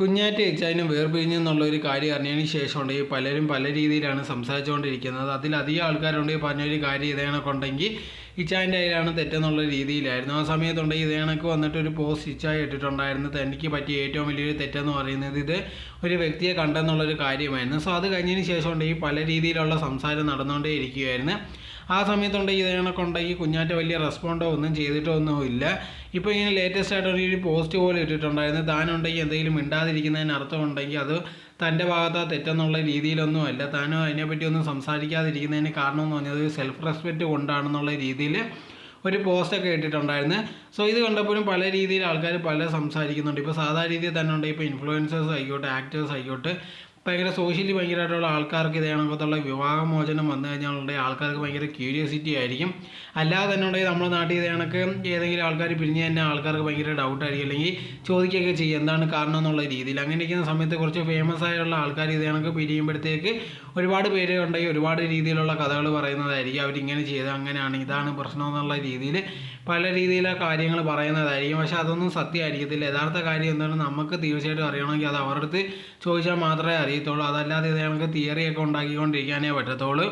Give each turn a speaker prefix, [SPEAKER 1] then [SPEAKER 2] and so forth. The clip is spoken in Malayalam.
[SPEAKER 1] കുഞ്ഞാറ്റ് ഇച്ചാനും വേർപിരിഞ്ഞു എന്നുള്ള ഒരു കാര്യം അറിഞ്ഞതിന് ശേഷമുണ്ടെങ്കിൽ പലരും പല രീതിയിലാണ് സംസാരിച്ചുകൊണ്ടിരിക്കുന്നത്. അതിലധികം ആൾക്കാരുണ്ടെങ്കിൽ ഈ പറഞ്ഞൊരു കാര്യം ഇതേണക്കുണ്ടെങ്കിൽ ഇച്ചാന്റെ കയ്യിലാണ് തെറ്റെന്നുള്ള രീതിയിലായിരുന്നു. ആ സമയത്തുണ്ടെങ്കിൽ ഇതേണക്ക് വന്നിട്ട് ഒരു പോസ്റ്റ് ഇച്ചായി ഇട്ടിട്ടുണ്ടായിരുന്നു തനിക്ക് പറ്റിയ ഏറ്റവും വലിയൊരു തെറ്റെന്ന് പറയുന്നത് ഇത് ഒരു വ്യക്തിയെ കണ്ടെന്നുള്ളൊരു കാര്യമായിരുന്നു. സോ അത് കഴിഞ്ഞതിന് ശേഷം ഈ പല രീതിയിലുള്ള സംസാരം നടന്നുകൊണ്ടേ ഇരിക്കുകയായിരുന്നു ആ സമയത്തുണ്ട് ഈ കുഞ്ഞാറ്റ വലിയ റെസ്പോണ്ടോ ഒന്നും ചെയ്തിട്ടോ ഒന്നും ഇല്ല. ഇപ്പോൾ ഇങ്ങനെ ലേറ്റസ്റ്റ് ആയിട്ട് ഒരു പോസ്റ്റ് പോലെ ഇട്ടിട്ടുണ്ടായിരുന്നു. താനുണ്ടെങ്കിൽ എന്തെങ്കിലും മിണ്ടാതിരിക്കുന്നതിന് അർത്ഥമുണ്ടെങ്കിൽ അത് തന്റെ ഭാഗത്താ തെറ്റെന്നുള്ള രീതിയിലൊന്നും അല്ല. താനും അതിനെപ്പറ്റി ഒന്നും സംസാരിക്കാതിരിക്കുന്നതിന് കാരണം എന്ന് പറഞ്ഞത് സെൽഫ് റെസ്പെക്റ്റ് കൊണ്ടാണെന്നുള്ള രീതിയിൽ ഒരു പോസ്റ്റൊക്കെ ഇട്ടിട്ടുണ്ടായിരുന്നു. സോ ഇത് കണ്ടപ്പോഴും പല രീതിയിൽ ആൾക്കാർ പല സംസാരിക്കുന്നുണ്ട്. ഇപ്പോൾ സാധാരണ രീതിയിൽ തന്നെ ഉണ്ട്. ഇപ്പോൾ ഇൻഫ്ലുവൻസേഴ്സ് ആയിക്കോട്ടെ ആക്ടേഴ്സ് ആയിക്കോട്ടെ ഭയങ്കര സോഷ്യലി ഭയങ്കരമായിട്ടുള്ള ആൾക്കാർക്ക് ഇതേ കണക്കത്തുള്ള വിവാഹമോചനം വന്നു കഴിഞ്ഞാൽ ആൾക്കാർക്ക് ഭയങ്കര ക്യൂരിയോസിറ്റി ആയിരിക്കും. അല്ലാതെ തന്നെ ഉണ്ടെങ്കിൽ നമ്മുടെ നാട്ടിൽ ഇതേ കണക്ക് ഏതെങ്കിലും ആൾക്കാർ പിരിഞ്ഞ് തന്നെ ആൾക്കാർക്ക് ഭയങ്കര ഡൗട്ട് ആയിരിക്കും. അല്ലെങ്കിൽ ചോദിക്കുകയൊക്കെ ചെയ്യും. എന്താണ് കാരണം എന്നുള്ള രീതിയിൽ. അങ്ങനെ ഇരിക്കുന്ന സമയത്ത് കുറച്ച് ഫേമസ് ആയുള്ള ആൾക്കാർ ഇതേ കണക്ക് പിരിയുമ്പോഴത്തേക്ക് ഒരുപാട് പേര് ഉണ്ടെങ്കിൽ ഒരുപാട് രീതിയിലുള്ള കഥകൾ പറയുന്നതായിരിക്കും. അവരിങ്ങനെ ചെയ്ത് അങ്ങനെയാണ്. ഇതാണ് പ്രശ്നം എന്നുള്ള രീതിയിൽ പല രീതിയിലുള്ള കാര്യങ്ങൾ പറയുന്നതായിരിക്കും. പക്ഷെ അതൊന്നും സത്യമായിരിക്കത്തില്ല. യഥാർത്ഥ കാര്യം എന്താണ് നമുക്ക് തീർച്ചയായിട്ടും അറിയണമെങ്കിൽ അത് അവരുടെ അടുത്ത് ചോദിച്ചാൽ മാത്രമേ അറിയത്തുള്ളൂ. അതല്ലാതെ ഇത് നമുക്ക് തിയറിയൊക്കെ ഉണ്ടാക്കിക്കൊണ്ടിരിക്കാനേ പറ്റത്തുള്ളൂ.